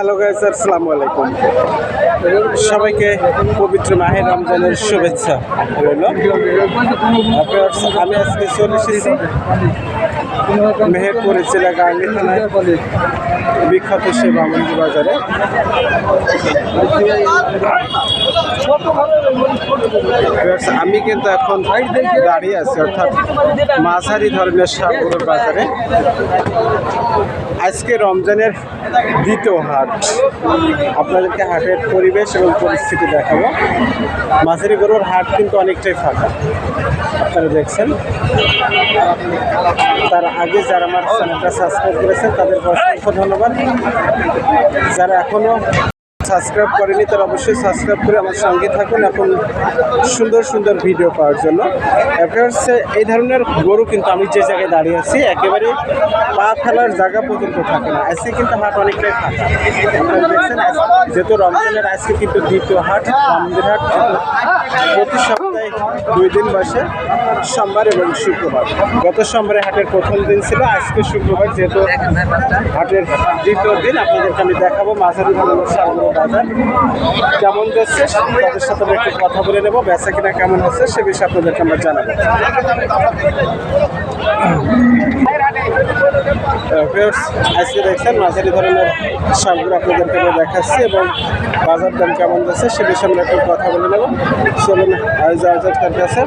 Hello guys আসসালামু আলাইকুম। সবাইকে পবিত্র মাহের রমজানের শুভেচ্ছা রইল। আমি আজকে চলে এসেছি মেহেরপুর জেলা গাঙ্গি থানায় বিখ্যাত সেই বামন্দি বাজারে। আমি কিন্তু এখন দাঁড়িয়ে আছি, অর্থাৎ মাঝারি ধরনের সাগরের বাজারে। আজকে রমজানের দ্বিতীয় হাট। আপনাদেরকে হাটের পরিবেশ এবং পরিস্থিতি দেখাবো। মাঝারি গরুর হাট কিন্তু অনেকটাই ফাঁকা। আপনারা দেখছেন। তার আগে যারা আমার চ্যানেলটা সাবস্ক্রাইব করেছেন তাদেরকে অসংখ্য ধন্যবাদ। যারা এখনও সাবস্ক্রাইব করেনি তারা অবশ্যই সাবস্ক্রাইব করে আমার সঙ্গে থাকুন এখন সুন্দর সুন্দর ভিডিও পাওয়ার জন্য। হচ্ছে এই ধরনের গরু কিন্তু আমি যে জায়গায় দাঁড়িয়ে আছি, একেবারে পা ফেলার জায়গা পর্যন্ত থাকে না। আজকে কিন্তু হাট অনেকটাই দেখছেন, যেহেতু রমজানের আজকে কিন্তু দ্বিতীয় হাট রামদের হাট প্রতি সপ্তাহে দুই দিন বসে, সোমবার এবং শুক্রবার। গত সোমবারে হাটের প্রথম দিন ছিল, আজকে শুক্রবার যেহেতু হাটের দ্বিতীয় দিন, আপনাদেরকে আমি দেখাবো, মাঝারি ধরনের সাগর বাজার। কেমন যাচ্ছে? তাদের সাথে আমরা একটু কথা বলে নেব। বেচা কিনা কেমন হচ্ছে, সে বিষয়ে আপনাদেরকে আমরা জানাব। আজকে দেখছেন মাঝারি ধরনের সারগুলো আপনাদেরকে আমি দেখাচ্ছি এবং বাজার দাম কেমন যাচ্ছে সে বিষয়ে আমরা একটু কথা বলে নেব। চলুন তার কাছে।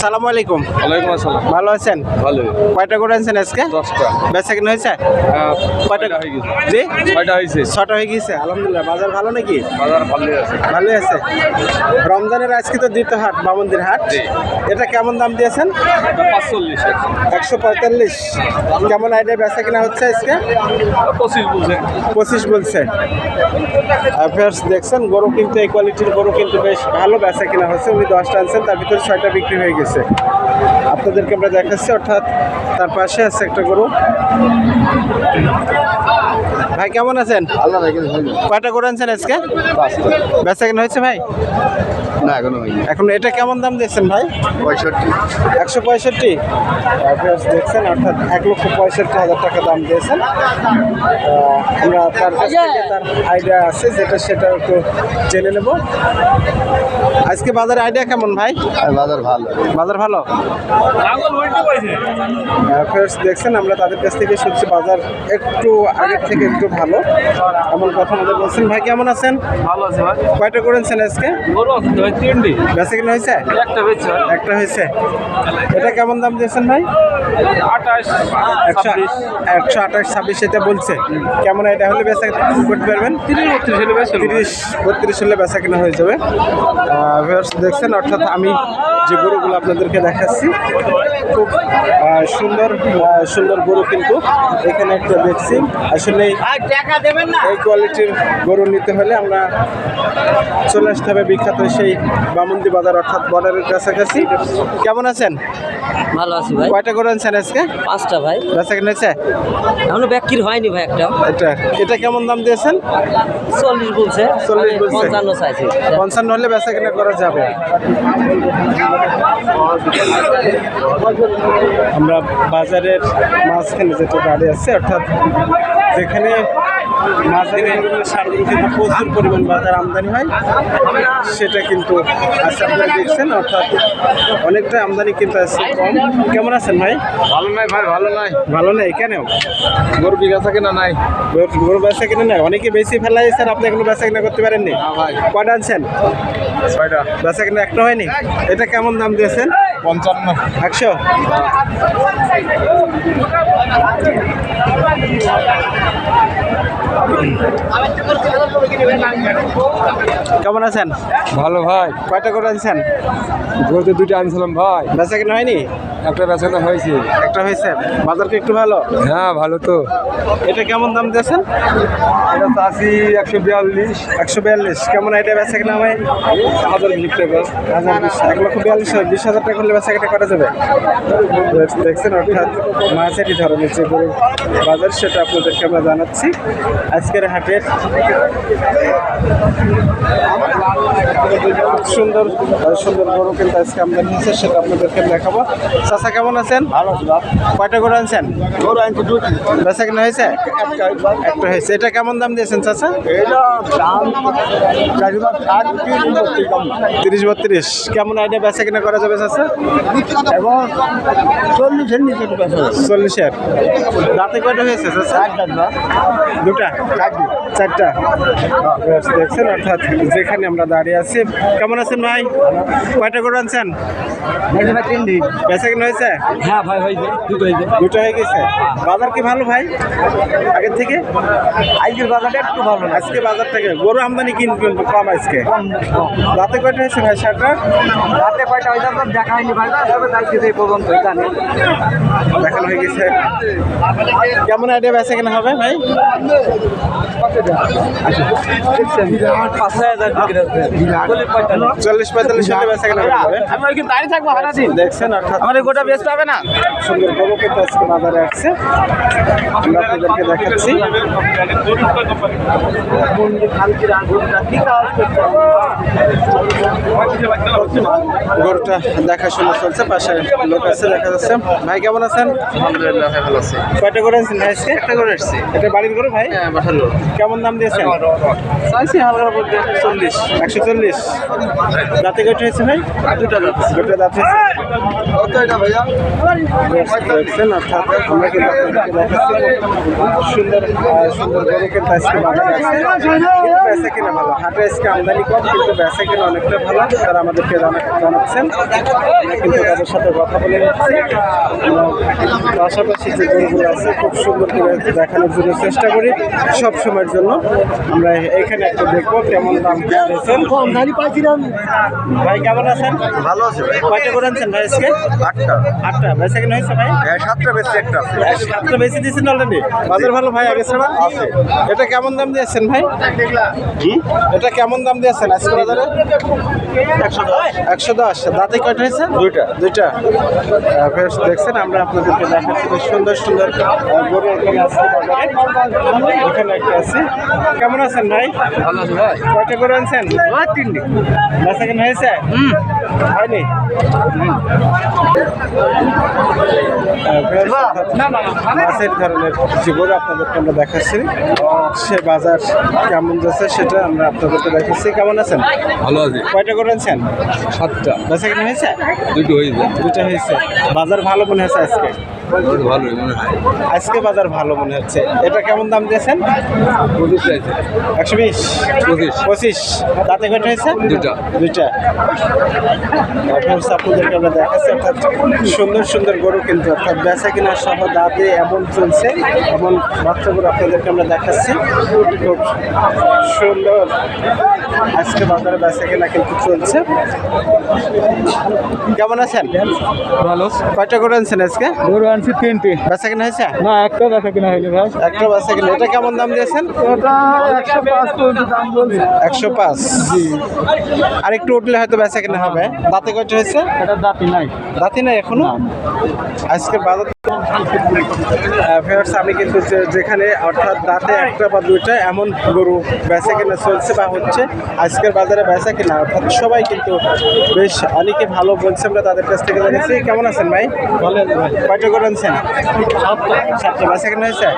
সালাম আলাইকুম। ওয়ালাইকুম আসসালাম। ভালো আছেন? ভালো। কয়টা করে আনছেন আজকে? দশটা। বেচা কিনা হয়েছে? কয়টা হয়ে গেছে। জি? কয়টা হয়েছে। ছটা হয়ে গেছে। আলহামদুলিল্লাহ। বাজার ভালো নাকি? বাজার ভালোই আছে। ভালোই আছে। রমজানের আজকে তো দ্বিতীয় হাট বামন্দির হাট। এটা কেমন দাম দিয়েছেন? পাঁচচল্লিশ। একশো পঁয়তাল্লিশ। কেমন আইডিয়া বেচা কিনা হচ্ছে আজকে? পঁচিশ বলছে। পঁচিশ বলছে। অ্যাফেয়ার্স দেখছেন গরু কিন্তু এই কোয়ালিটির গরু কিন্তু বেশ ভালো বেচা কিনা হচ্ছে। উনি দশটা আনছেন তার ভিতরে ছয়টা বিক্রি হয়ে গেছে। আপনাদেরকে আমরা দেখাচ্ছি অর্থাৎ তার পাশে আছে একটা গরু। ভাই কেমন আছেন? কয়টা গরু আনছেন আজকে? বেচা কিনা হয়েছে ভাই? না এখনও হয়নি। এখন এটা কেমন দাম দিচ্ছেন ভাই? পঁয়ষট্টি। একশো পঁয়ষট্টি? দেখছেন অর্থাৎ এক লক্ষ পঁয়ষট্টি হাজার টাকা দাম দিয়েছেন। আমরা তার কাছ থেকে তার আইডিয়া আছে যেটা সেটা একটু জেনে নেব। আজকে বাজারে আইডিয়া কেমন ভাই? বাজার ভালো। বাজার ভালো? ফ্রেন্ডস দেখছেন আমরা তাদের কাছ থেকে শুনছি বাজার একটু আগের থেকে একটু ভালো। এমন কথা আমাদের বলছেন। ভাই কেমন আছেন? ভালো আছে ভাই। কয়টা করেছেন আজকে? বেঁচে কিনা হয়েছে? একটা বেচছে একটা হয়েছে। এটা কেমন দাম দিয়েছেন ভাই? একশো আঠাশ ছাব্বিশ এটা বলছে। কেমন এটা হলে বেচা করতে পারবেন? তিরিশ বত্রিশ হলে বেচা কিনা। হয়ে যাবে। দেখছেন অর্থাৎ আমি যে গরুগুলো আপনাদেরকে দেখাচ্ছি খুব সুন্দর সুন্দর গরু কিন্তু এখানে একটা দেখছি। আসলে এই কোয়ালিটির গরু নিতে হলে আমরা চলে আসতে হবে বিখ্যাত সেই বামন্দি বাজার অর্থাৎ বর্ডারের কাছাকাছি। কেমন আছেন? ভালো আছি ভাই। কয়টা গরু আনছেন আজকে? পাঁচটা ভাই। বেচা কিনা হয়েছে? এখনও বিক্রি হয়নি ভাই একটা। এটা এটা কেমন দাম দিয়েছেন? চল্লিশ বলছে। 40 আমি বলছে। পঞ্চান্ন চাইছি। পঞ্চান্ন হলে বেচা কিনা করা যাবে। আমরা বাজারের মাঝখানে যেটা গাড়ি আছে অর্থাৎ যেখানে মাঝারি সারগুলো কিন্তু প্রচুর পরিমাণ বাজার আমদানি হয় সেটা কিন্তু আজকে আপনারা দেখছেন অর্থাৎ অনেকটা আমদানি কিন্তু আছে কম। কেমন আছেন ভাই? ভালো নাই ভাই ভালো নাই। ভালো নাই কেন গরু বিঘা থাকে না নাই। গরু- বেচা কিনে নেয়? অনেকে বেশি ফেলাই স্যার আপনি এখনও বেচা কিনা করতে পারেননি? না ভাই। কয়টা আনছেন? ছয়টা। বেচা কিনা একটা হয়নি? এটা কেমন দাম দিয়েছেন? পঞ্চান্ন। একশো? কেমন আছেন? ভালো ভাই। কয়টা করে আনছেন? গরু দুইটা আনছিলাম ভাই। বেচা কিনা হয়নি? একটা বেচা বেচানো হয়েছে। একটা হয়েছে। বাজার কি একটু ভালো? হ্যাঁ ভালো তো। এটা কেমন দাম দিয়েছেন? এটা চাষি একশো বিয়াল্লিশ। একশো বিয়াল্লিশ। কেমন এটা বেচা কিনা হয়? হাজার বিশ টাকা। হাজার বিশ। এক লক্ষ বিয়াল্লিশ হাজার, বিশ হাজার টাকা করলে বেচা কিনা করা যাবে? দেখছেন অর্থাৎ মাঝারি ধরনের যে গরু বাজার সেটা আপনাদেরকে আমরা জানাচ্ছি। আজকের হাটের সুন্দর সুন্দর গরু কিন্তু আজকে আমদানি হয়েছে সেটা আপনাদেরকে দেখাবো। চাচা কেমন আছেন? ভালো কয়টা গরু আনছেন? গরু আনছি দুটি বেচা কিনা হয়েছে? একটা হয়েছে এটা কেমন দাম দিয়েছেন দাম তিরিশ বত্রিশ কেমন আইডিয়া বেচা কিনা করা যাবে চাচা? এবং চল্লিশের নিচে চল্লিশের। রাতে কয়টা হয়েছে না? দুটা? চারটা। দেখছেন অর্থাৎ যেখানে আমরা দাঁড়িয়ে আছি। কেমন আছেন ভাই? কয়টা করে আনছেন? বেচা কিনা হয়েছে? হ্যাঁ ভাই হয়েছে দুটো হয়েছে। দুটো হয়ে গেছে। বাজার কি ভালো ভাই? আগের থেকে? আজকের বাজারটা একটু ভালো আজকে বাজার থেকে গরু আমদানি কিন কিন- কম আজকে। রাতে কয়টা হয়েছে ভাই শার্টটা রাতে কয়টা হয়েছে আপনার দেখা হয়নি ভাই তবে এই পর্যন্ত জানি। দেখানো হয়ে গেছে। কেমন আইডিয়া বেচা কিনা হবে ভাই? পাঁচ ছয় হাজার। চল্লিশ পঁয়তাল্লিশ হলে বেচা কিনা হবে আমি দাঁড়িয়ে থাকব দেখছেন অর্থাৎ আমার গোটা বেচতে হবে না? সুন্দর গরু কিন্তু আজকে বাজারে আসছে আমরা আপনাদেরকে দেখাচ্ছি গরুটা দেখাশোনা চলছে পাশে লোক আছে দেখা যাচ্ছে। ভাই কেমন আছেন? আলহামদুলিল্লাহ ভালো আছে। কয়টা করে ভাই আজকে? একটা করে এসছি এটা বাড়ির গরু ভাই? হ্যাঁ কেমন দাম দিয়েছেন? চাইছি চল্লিশ। একশো চল্লিশ। দাঁতে কয়টা হয়েছে ভাই? দুটা দাঁত দুটা দাঁত হয়েছে। ভাইয়া? অর্থাৎ আমরা কিন্তু সুন্দর সুন্দর আজকে বাজারে আছে। কিন্তু বেচা কিনা ভালো। হাটে আজকে আমদানি কম কিন্তু বেচা কিনা অনেকটা ভালো। তারা আমাদেরকে জানা- জানাচ্ছেন। আমরা কিন্তু তাদের সাথে কথা বলে পাশাপাশি যে গরুগুলো আছে খুব সুন্দর করে দেখানোর জন্য চেষ্টা করি সব সময়ের জন্য। আমরা এখানে একটু দেখব কেমন দাম দিয়েছেন। ভাই কেমন আছেন? ভালো আছে কয়টা করে আনছেন ভাই আজকে? আটটা। আটটা। বেচা কিনা হয়েছে ভাই? হ্যাঁ সাতটা বেশি একটা আছে। সাতটা বেশি দিয়েছেন অলরেডি বাজার ভালো ভাই আগে ছাড়া আছে। এটা কেমন দাম দিয়েছেন ভাই? এটা কেমন দাম দিয়েছেন আজকে বাজারে একশো দশ দাঁতে কয়টা হয়েছে দুইটা দুইটা বেশ দেখছেন আমরা আপনাদেরকে দেখাচ্ছি সুন্দর সুন্দর গরু এখানে আছে এখানে একটা আছে কেমন আছেন ভাই কয়টা করে আনছেন তিনটি বেচা হয়েছে হয়নি মাছের ধরনের গরু আপনাদেরকে আমরা দেখাচ্ছি সে বাজার কেমন যাচ্ছে সেটা আমরা আপনাদেরকে দেখাচ্ছি। কেমন আছেন? ভালো আছি। কয়টা করেছেন সাতটা। বেচা কেনা হয়েছে? দুটো হয়েছে। দুটো হয়েছে। বাজার ভালো মনে হয়েছে আজকে? ভালোই মনে হয়। আজকে বাজার ভালো মনে হচ্ছে। এটা কেমন দাম দিয়েছেন? পঁচিশ একশো বিশ? পঁচিশ। পঁচিশ। তাতে কয়টা হয়েছে? দুটা। দুইটা। আপনাদেরকে আমরা দেখাচ্ছি অর্থাৎ সুন্দর সুন্দর গরু কিন্তু অর্থাৎ বেচা কিনা সহ দাঁতে এমন চলছে এমন বাচ্চা গরু আপনাদেরকে আমরা দেখাচ্ছি। খুব সুন্দর আজকে বাজারে বেচা কিনা কিন্তু চলছে। কেমন আছেন? ভালো। কয়টা গরু আনছেন আজকে? গরু আনছি তিনটি। বেচা কিনা হয়েছে? না একটা দেখা কিনা হয়নি ভাই। একটা বেচা কিনা। এটা কেমন দাম দিয়েছেন? ওটা একশো পাঁচ পর্যন্ত দাম বলছে। একশো পাঁচ। আর একটু উঠলে হয়তো বেচা কিনা হবে। দাঁতে কয়টা হয়েছে? এটা দাঁতি নাই। দাঁতি নাই এখনও? আজকের বাজার ফেয়ার্স আমি কিন্তু যেখানে অর্থাৎ দাঁতে একটা বা দুইটা এমন গরু বেচা কেনা চলছে বা হচ্ছে আজকের বাজারে বেচা কেনা অর্থাৎ সবাই কিন্তু বেশ অনেকে ভালো বলছে আমরা তাদের কাছ থেকে জানিয়েছি। কেমন আছেন ভাই? ভালো ভাই। কয়টা করে আনছেন? সাতটা। বেচা কেনা হয়েছে?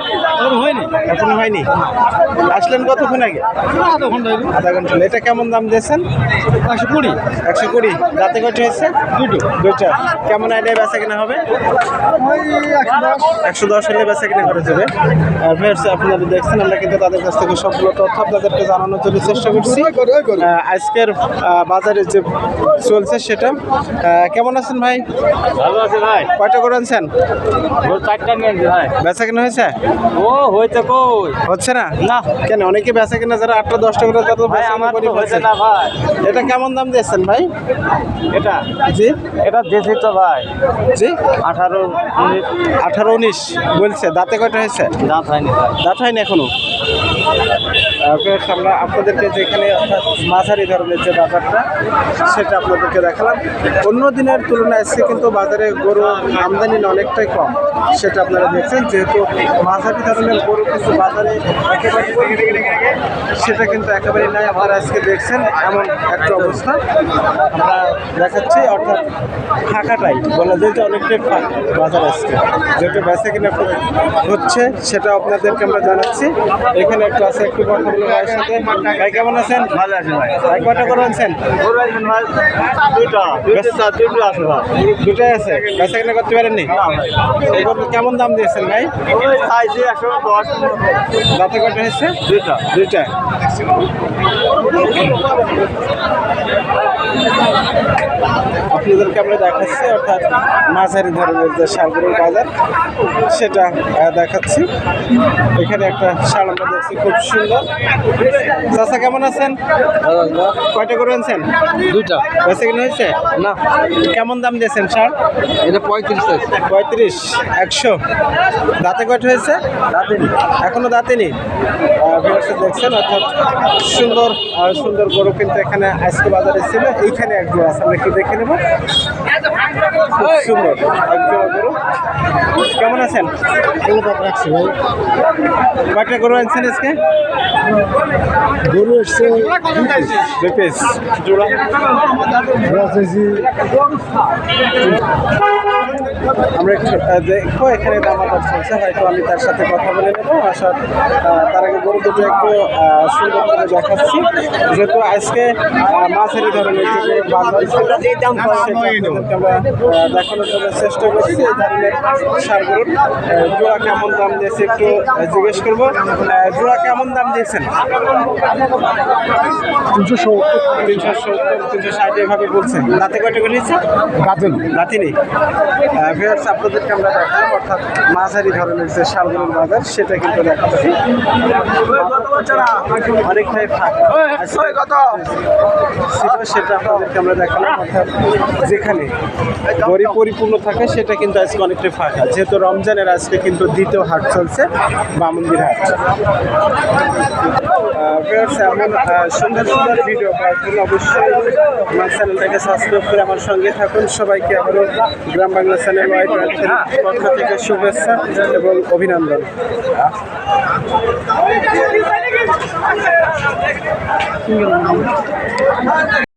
হয়নি। এখনও হয়নি? আসলেন কতক্ষণ আগে? আধা ঘণ্টা হইল। আধা ঘণ্টা এটা কেমন দাম দিয়েছেন? একশো কুড়ি। একশো কুড়ি। দাঁতে কয়টা হয়েছে? দুটো। দুইটা কেমন আইডিয়া বেচা কেনা হবে? একশো দশ হলে বেচা কিনা করে দেবে। আর ভিউয়ার্স আপনারা দেখছেন আমরা কিন্তু তাদের কাছ থেকে সবগুলো তথ্য আপনাদেরকে জানানোর জন্য চেষ্টা করছি। আজকের বাজারে যে চলছে সেটা কেমন আছেন ভাই? ভালো আছে ভাই। কয়টা করে আনছেন? বেচা কিনা হয়েছে? ও হয়েছে কই? হচ্ছে না? না। কেন অনেকে বেচা কিনা যারা আটটা দশটা করে তারা ভাই আমার করে হয়েছে না ভাই। এটা কেমন দাম দিয়েছেন ভাই? এটা? জি। এটা দেশে তো ভাই। জি। আঠারো মিনিট আঠারো উনিশ বলছে। দাঁতে কয়টা হয়েছে? দাঁত হয়নি। দাঁত হয়নি এখনও? আমরা আপনাদেরকে যেখানে অর্থাৎ মাঝারি ধরনের যে বাজারটা, সেটা আপনাদেরকে দেখালাম। অন্য দিনের তুলনায় আজকে কিন্তু বাজারে গরু আমদানি অনেকটাই কম, সেটা আপনারা দেখছেন। যেহেতু মাঝারি ধরনের গরু কিন্তু বাজারে একেবারে সেটা কিন্তু একেবারে নাই আপনারা আজকে দেখছেন এমন একটা অবস্থা। আমরা দেখাচ্ছি, অর্থাৎ ফাঁকাটাই, বলা যায় যে অনেকটাই ফাঁকা বাজার আজকে। যেহেতু বেচা কিনা হচ্ছে, সেটা আপনাদেরকে আমরা জানাচ্ছি। এখানে একটু আছে একটু কথা বলব ভাইয়ের সাথে। ভাই কেমন আছেন? ভালো আছে ভাই। ভাই কয়টা করে আনছেন? আছেন দুটাই আছে বেচা কিনা করতে পারেননি? কেমন দাম দিয়েছেন ভাই? ওই চাইছি একশো দশ। দাঁতে কয়টা হয়েছে? দুইটা। দুইটা। আপনাদেরকে আমরা দেখাচ্ছি অর্থাৎ মাঝারি ধরনের যে সারগুলোর বাজার সেটা দেখাচ্ছি। এখানে একটা সার আমরা দেখছি খুব সুন্দর। চাষা কেমন আছেন? কয়টা করে আনছেন? দুইটা। বেঁচে হয়েছে? না। কেমন দাম দিয়েছেন সার এটা পঁয়ত্রিশ পঁয়ত্রিশ একশো। দাঁতে কয়টা হয়েছে? এখনও দাঁতেনি ভিউয়ার্স দেখছেন অর্থাৎ সুন্দর আর সুন্দর গরু কিন্তু এখানে আজকে বাজারে ছিল। এইখানে এক জোড়া আছে আমরা একটু দেখে নেব। খুব সুন্দর। কেমন আছেন? রাখছি ভাই কয়টা গরু আনছেন আজকে? গরু এসছে দুই পিস জোড়া আমরা দেখব এখানে দামাদার চলছে হয়তো আমি তার সাথে কথা বলে নেব। আসার তার আগে গরু দুটো একটু সুন্দর করে দেখাচ্ছি। যেহেতু আজকে মাঝারি ধরনের যে ছিল, সেটা আপনাদেরকে আমরা দেখানোর জন্য চেষ্টা করছি এই ধরনের সার গরুর আহ, জোড়া কেমন দাম দিয়েছে একটু জিজ্ঞেস করব। জোড়া কেমন দাম দিয়েছেন? তিনশো সত্তর। তিনশো সত্তর তিনশো ষাট এভাবে বলছেন। দাঁতে কয়টা করে নিয়েছে গাছেন লাতিনি ভিউয়ার্স আপনাদেরকে আমরা দেখালাম অর্থাৎ মাঝারি ধরনের যে শালগরুর বাজার সেটা কিন্তু দেখাচ্ছি অনেকটাই ফাঁকা। সেটা আপনাদেরকে আমরা দেখালাম অর্থাৎ যেখানে গরিব পরিপূর্ণ থাকে, সেটা কিন্তু আজকে অনেকটাই ফাঁকা। যেহেতু রমজানের আজকে কিন্তু দ্বিতীয় হাট চলছে, বামন্দির হাট। এমন সুন্দর সুন্দর ভিডিও পাওয়ার অবশ্যই আমার চ্যানেলটাকে সাবস্ক্রাইব করে আমার সঙ্গে থাকুন। সবাইকে আবারও গ্রাম বাংলা চ্যানেল পক্ষ থেকে শুভেচ্ছা এবং অভিনন্দন।